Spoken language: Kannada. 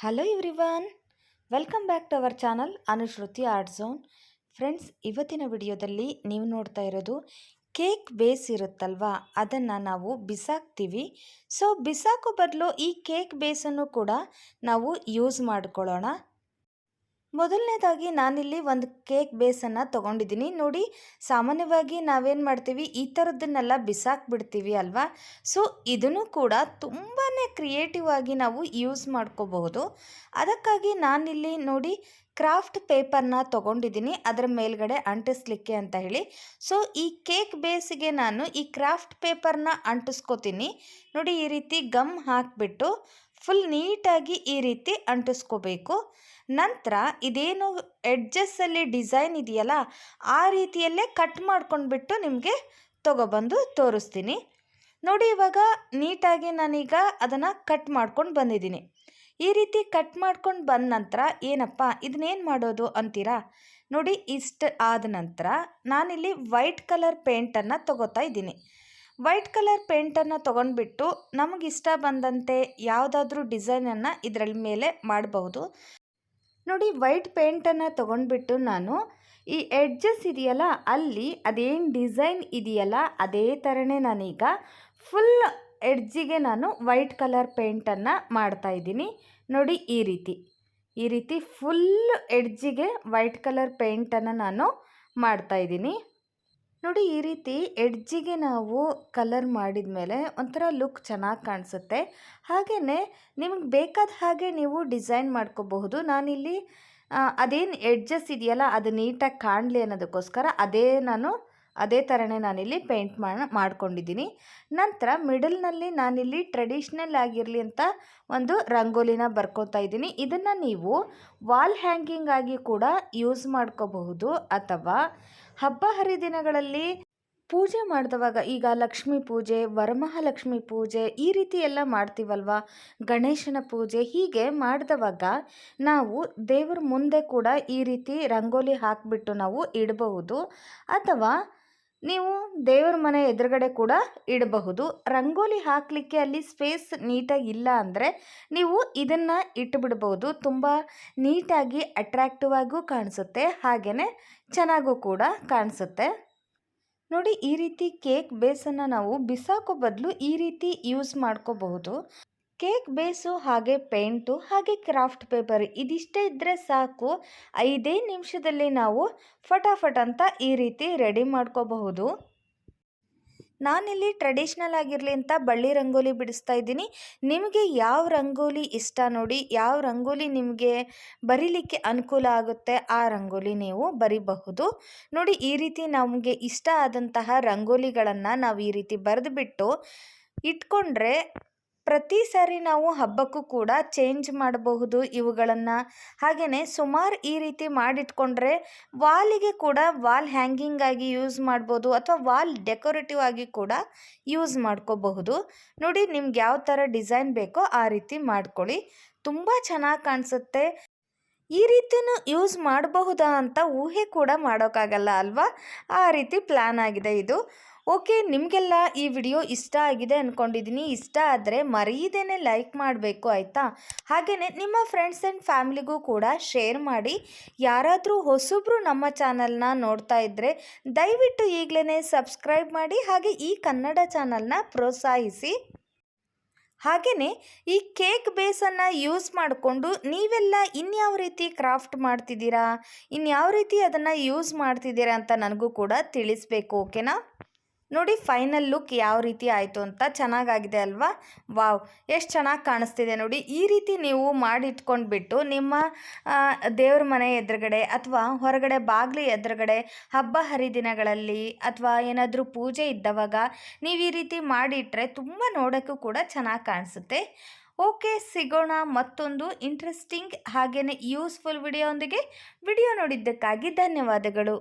Hello everyone welcome back to our channel Anushruti art zone friends ಇವತ್ತಿನ ವಿಡಿಯೋದಲ್ಲಿ ನೀವು ನೋಡ್ತಾ ಇರೋದು ಕೇಕ್ ಬೇಸ್ ಇರುತ್ತಲ್ವಾ? ಅದನ್ನು ನಾವು ಬಿಸಾಕ್ತೀವಿ. ಸೊ ಬಿಸಾಕೋ ಬದಲು ಈ ಕೇಕ್ ಬೇಸನ್ನು ಕೂಡ ನಾವು ಯೂಸ್ ಮಾಡ್ಕೊಳ್ಳೋಣ. ಮೊದಲನೇದಾಗಿ ನಾನಿಲ್ಲಿ ಒಂದು ಕೇಕ್ ಬೇಸನ್ನು ತೊಗೊಂಡಿದ್ದೀನಿ. ನೋಡಿ, ಸಾಮಾನ್ಯವಾಗಿ ನಾವೇನು ಮಾಡ್ತೀವಿ, ಈ ಥರದ್ದನ್ನೆಲ್ಲ ಬಿಸಾಕ್ಬಿಡ್ತೀವಿ ಅಲ್ವಾ? ಸೊ, ಇದನ್ನು ಕೂಡ ತುಂಬಾ ಕ್ರಿಯೇಟಿವ್ ಆಗಿ ನಾವು ಯೂಸ್ ಮಾಡ್ಕೋಬಹುದು. ಅದಕ್ಕಾಗಿ ನಾನಿಲ್ಲಿ ನೋಡಿ ಕ್ರಾಫ್ಟ್ ಪೇಪರ್ನ ತೊಗೊಂಡಿದ್ದೀನಿ, ಅದರ ಮೇಲ್ಗಡೆ ಅಂಟಿಸ್ಲಿಕ್ಕೆ ಅಂತ ಹೇಳಿ. ಸೊ, ಈ ಕೇಕ್ ಬೇಸಿಗೆ ನಾನು ಈ ಕ್ರಾಫ್ಟ್ ಪೇಪರ್ನ ಅಂಟಿಸ್ಕೋತೀನಿ. ನೋಡಿ, ಈ ರೀತಿ ಗಮ್ ಹಾಕಿಬಿಟ್ಟು ಫುಲ್ ನೀಟಾಗಿ ಈ ರೀತಿ ಅಂಟಿಸ್ಕೋಬೇಕು. ನಂತರ ಇದೇನು ಎಡ್ಜಸ್ಸಲ್ಲಿ ಡಿಸೈನ್ ಇದೆಯಲ್ಲ, ಆ ರೀತಿಯಲ್ಲೇ ಕಟ್ ಮಾಡ್ಕೊಂಡ್ಬಿಟ್ಟು ನಿಮಗೆ ತೊಗೊಬಂದು ತೋರಿಸ್ತೀನಿ. ನೋಡಿ, ಇವಾಗ ನೀಟಾಗಿ ನಾನೀಗ ಅದನ್ನು ಕಟ್ ಮಾಡ್ಕೊಂಡು ಬಂದಿದ್ದೀನಿ. ಈ ರೀತಿ ಕಟ್ ಮಾಡ್ಕೊಂಡು ಬಂದ ನಂತರ ಏನಪ್ಪ ಇದನ್ನೇನು ಮಾಡೋದು ಅಂತೀರಾ? ನೋಡಿ, ಇಷ್ಟು ಆದ ನಂತರ ನಾನಿಲ್ಲಿ ವೈಟ್ ಕಲರ್ ಪೇಂಟನ್ನು ತೊಗೋತಾ ಇದ್ದೀನಿ. ವೈಟ್ ಕಲರ್ ಪೇಂಟನ್ನು ತೊಗೊಂಡ್ಬಿಟ್ಟು ನಮಗಿಷ್ಟ ಬಂದಂತೆ ಯಾವುದಾದ್ರೂ ಡಿಸೈನನ್ನು ಇದರ ಮೇಲೆ ಮಾಡಬಹುದು. ನೋಡಿ, ವೈಟ್ ಪೇಂಟನ್ನು ತೊಗೊಂಡ್ಬಿಟ್ಟು ನಾನು ಈ ಎಡ್ಜಸ್ ಇದೆಯಲ್ಲ, ಅಲ್ಲಿ ಅದೇನು ಡಿಸೈನ್ ಇದೆಯಲ್ಲ, ಅದೇ ಥರನೇ ನಾನೀಗ ಫುಲ್ ಎಡ್ಜಿಗೆ ನಾನು ವೈಟ್ ಕಲರ್ ಪೇಂಟನ್ನು ಮಾಡ್ತಾ ಇದ್ದೀನಿ. ನೋಡಿ ಈ ರೀತಿ. ಈ ರೀತಿ ಫುಲ್ ಎಡ್ಜಿಗೆ ವೈಟ್ ಕಲರ್ ಪೇಂಟನ್ನು ನಾನು ಮಾಡ್ತಾ ಇದ್ದೀನಿ. ನೋಡಿ ಈ ರೀತಿ ಎಡ್ಜಿಗೆ ನಾವು ಕಲರ್ ಮಾಡಿದ ಮೇಲೆ ಒಂಥರ ಲುಕ್ ಚೆನ್ನಾಗಿ ಕಾಣಿಸುತ್ತೆ. ಹಾಗೆಯೇ ನಿಮಗೆ ಬೇಕಾದ ಹಾಗೆ ನೀವು ಡಿಸೈನ್ ಮಾಡ್ಕೋಬಹುದು. ನಾನಿಲ್ಲಿ ಅದೇನು ಎಡ್ಜಸ್ ಇದೆಯಲ್ಲ, ಅದು ನೀಟಾಗಿ ಕಾಣಲಿ ಅನ್ನೋದಕ್ಕೋಸ್ಕರ ಅದೇ ನಾನು ಅದೇ ಥರನೇ ನಾನಿಲ್ಲಿ ಪೇಂಟ್ ಮಾಡಿ ಮಾಡ್ಕೊಂಡಿದ್ದೀನಿ. ನಂತರ ಮಿಡಲ್ನಲ್ಲಿ ನಾನಿಲ್ಲಿ ಟ್ರೆಡಿಷ್ನಲ್ ಆಗಿರಲಿ ಅಂತ ಒಂದು ರಂಗೋಲಿನ ಬರ್ಕೋತಾ ಇದ್ದೀನಿ. ಇದನ್ನು ನೀವು ವಾಲ್ ಹ್ಯಾಂಗಿಂಗ್ ಆಗಿ ಕೂಡ ಯೂಸ್ ಮಾಡ್ಕೋಬಹುದು. ಅಥವಾ ಹಬ್ಬ ಹರಿದಿನಗಳಲ್ಲಿ ಪೂಜೆ ಮಾಡಿದವಾಗ ಈಗ ಲಕ್ಷ್ಮಿ ಪೂಜೆ, ವರಮಹಾಲಕ್ಷ್ಮಿ ಪೂಜೆ ಈ ರೀತಿ ಎಲ್ಲ ಮಾಡ್ತೀವಲ್ವ? ಗಣೇಶನ ಪೂಜೆ ಹೀಗೆ ಮಾಡಿದವಾಗ ನಾವು ದೇವರ ಮುಂದೆ ಕೂಡ ಈ ರೀತಿ ರಂಗೋಲಿ ಹಾಕಿಬಿಟ್ಟು ನಾವು ಇಡಬಹುದು. ಅಥವಾ ನೀವು ದೇವರ ಮನೆ ಎದುರುಗಡೆ ಕೂಡ ಇಡಬಹುದು. ರಂಗೋಲಿ ಹಾಕಲಿಕ್ಕೆ ಅಲ್ಲಿ ಸ್ಪೇಸ್ ನೀಟಾಗಿ ಇಲ್ಲ ಅಂದರೆ ನೀವು ಇದನ್ನು ಇಟ್ಟುಬಿಡ್ಬೋದು ತುಂಬ ನೀಟಾಗಿ ಅಟ್ರ್ಯಾಕ್ಟಿವ್ ಆಗೂ ಕಾಣಿಸುತ್ತೆ. ಹಾಗೆಯೇ ಚೆನ್ನಾಗೂ ಕೂಡ ಕಾಣಿಸುತ್ತೆ. ನೋಡಿ ಈ ರೀತಿ ಕೇಕ್ ಬೇಸನ್ನು ನಾವು ಬಿಸಾಕೋ ಬದಲು ಈ ರೀತಿ ಯೂಸ್ ಮಾಡ್ಕೋಬಹುದು. ಕೇಕ್ ಬೇಸು ಹಾಗೆ ಪೇಂಟು, ಹಾಗೆ ಕ್ರಾಫ್ಟ್ ಪೇಪರ್ ಇದಿಷ್ಟೇ ಇದ್ದರೆ ಸಾಕು. ಐದೇ ನಿಮಿಷದಲ್ಲಿ ನಾವು ಫಟಾಫಟ್ ಅಂತ ಈ ರೀತಿ ರೆಡಿ ಮಾಡ್ಕೋಬಹುದು. ನಾನಿಲ್ಲಿ ಟ್ರೆಡಿಷ್ನಲ್ ಆಗಿರಲಿ ಅಂತ ಬಳ್ಳಿ ರಂಗೋಲಿ ಬಿಡಿಸ್ತಾ ಇದ್ದೀನಿ. ನಿಮಗೆ ಯಾವ ರಂಗೋಲಿ ಇಷ್ಟ ನೋಡಿ, ಯಾವ ರಂಗೋಲಿ ನಿಮಗೆ ಬರೀಲಿಕ್ಕೆ ಅನುಕೂಲ ಆಗುತ್ತೆ, ಆ ರಂಗೋಲಿ ನೀವು ಬರಿಬಹುದು. ನೋಡಿ, ಈ ರೀತಿ ನಮಗೆ ಇಷ್ಟ ಆದಂತಹ ರಂಗೋಲಿಗಳನ್ನು ನಾವು ಈ ರೀತಿ ಬರೆದುಬಿಟ್ಟು ಇಟ್ಕೊಂಡ್ರೆ ಪ್ರತಿ ಸಾರಿ ನಾವು ಹಬ್ಬಕ್ಕೂ ಕೂಡ ಚೇಂಜ್ ಮಾಡಬಹುದು ಇವುಗಳನ್ನು. ಹಾಗೆಯೇ ಸುಮಾರು ಈ ರೀತಿ ಮಾಡಿಟ್ಕೊಂಡ್ರೆ ವಾಲಿಗೆ ಕೂಡ ವಾಲ್ ಹ್ಯಾಂಗಿಂಗ್ ಆಗಿ ಯೂಸ್ ಮಾಡ್ಬೋದು ಅಥವಾ ವಾಲ್ ಡೆಕೋರೇಟಿವ್ ಆಗಿ ಕೂಡ ಯೂಸ್ ಮಾಡ್ಕೋಬಹುದು. ನೋಡಿ ನಿಮ್ಗೆ ಯಾವ ಥರ ಡಿಸೈನ್ ಬೇಕೋ ಆ ರೀತಿ ಮಾಡ್ಕೊಳ್ಳಿ. ತುಂಬ ಚೆನ್ನಾಗಿ ಕಾಣಿಸುತ್ತೆ. ಈ ರೀತಿಯೂ ಯೂಸ್ ಮಾಡಬಹುದಾ ಅಂತ ಊಹೆ ಕೂಡ ಮಾಡೋಕ್ಕಾಗಲ್ಲ ಅಲ್ವಾ? ಆ ರೀತಿ ಪ್ಲ್ಯಾನ್ ಆಗಿದೆ ಇದು. ಓಕೆ, ನಿಮಗೆಲ್ಲ ಈ ವಿಡಿಯೋ ಇಷ್ಟ ಆಗಿದೆ ಅಂದ್ಕೊಂಡಿದ್ದೀನಿ ಇಷ್ಟ ಆದರೆ ಮರೆಯದೇನೆ ಲೈಕ್ ಮಾಡಬೇಕು, ಆಯಿತಾ? ಹಾಗೆಯೇ ನಿಮ್ಮ ಫ್ರೆಂಡ್ಸ್ ಆ್ಯಂಡ್ ಫ್ಯಾಮಿಲಿಗೂ ಕೂಡ ಶೇರ್ ಮಾಡಿ. ಯಾರಾದರೂ ಹೊಸಬ್ರು ನಮ್ಮ ಚಾನಲ್ನ ನೋಡ್ತಾ ಇದ್ದರೆ ದಯವಿಟ್ಟು ಈಗಲೇ ಸಬ್ಸ್ಕ್ರೈಬ್ ಮಾಡಿ, ಹಾಗೆ ಈ ಕನ್ನಡ ಚಾನಲ್ನ ಪ್ರೋತ್ಸಾಹಿಸಿ. ಹಾಗೆಯೇ ಈ ಕೇಕ್ ಬೇಸನ್ನು ಯೂಸ್ ಮಾಡಿಕೊಂಡು ನೀವೆಲ್ಲ ಇನ್ಯಾವ ರೀತಿ ಕ್ರಾಫ್ಟ್ ಮಾಡ್ತಿದ್ದೀರಾ? ಇನ್ಯಾವ ರೀತಿ ಅದನ್ನು ಯೂಸ್ ಮಾಡ್ತಿದ್ದೀರಾ ಅಂತ ನನಗೂ ಕೂಡ ತಿಳಿಸ್ಬೇಕು ಓಕೆನಾ ನೋಡಿ ಫೈನಲ್ ಲುಕ್ ಯಾವ ರೀತಿ ಆಯಿತು ಅಂತ ಚೆನ್ನಾಗಾಗಿದೆ ಅಲ್ವಾ? ವಾವ್, ಎಷ್ಟು ಚೆನ್ನಾಗಿ ಕಾಣಿಸ್ತಿದೆ ನೋಡಿ. ಈ ರೀತಿ ನೀವು ಮಾಡಿಟ್ಕೊಂಡ್ಬಿಟ್ಟು ನಿಮ್ಮ ದೇವ್ರ ಮನೆ ಎದುರುಗಡೆ ಅಥವಾ ಹೊರಗಡೆ ಬಾಗಿಲು ಎದುರುಗಡೆ ಹಬ್ಬ ಹರಿದಿನಗಳಲ್ಲಿ ಅಥವಾ ಏನಾದರೂ ಪೂಜೆ ಇದ್ದವಾಗ ನೀವು ಈ ರೀತಿ ಮಾಡಿಟ್ರೆ ತುಂಬ ನೋಡೋಕ್ಕೂ ಕೂಡ ಚೆನ್ನಾಗಿ ಕಾಣಿಸುತ್ತೆ. ಓಕೆ, ಸಿಗೋಣ ಮತ್ತೊಂದು ಇಂಟ್ರೆಸ್ಟಿಂಗ್ ಹಾಗೆಯೇ ಯೂಸ್ಫುಲ್ ವಿಡಿಯೋ ಒಂದಿಗೆ. ವಿಡಿಯೋ ನೋಡಿದ್ದಕ್ಕಾಗಿ ಧನ್ಯವಾದಗಳು.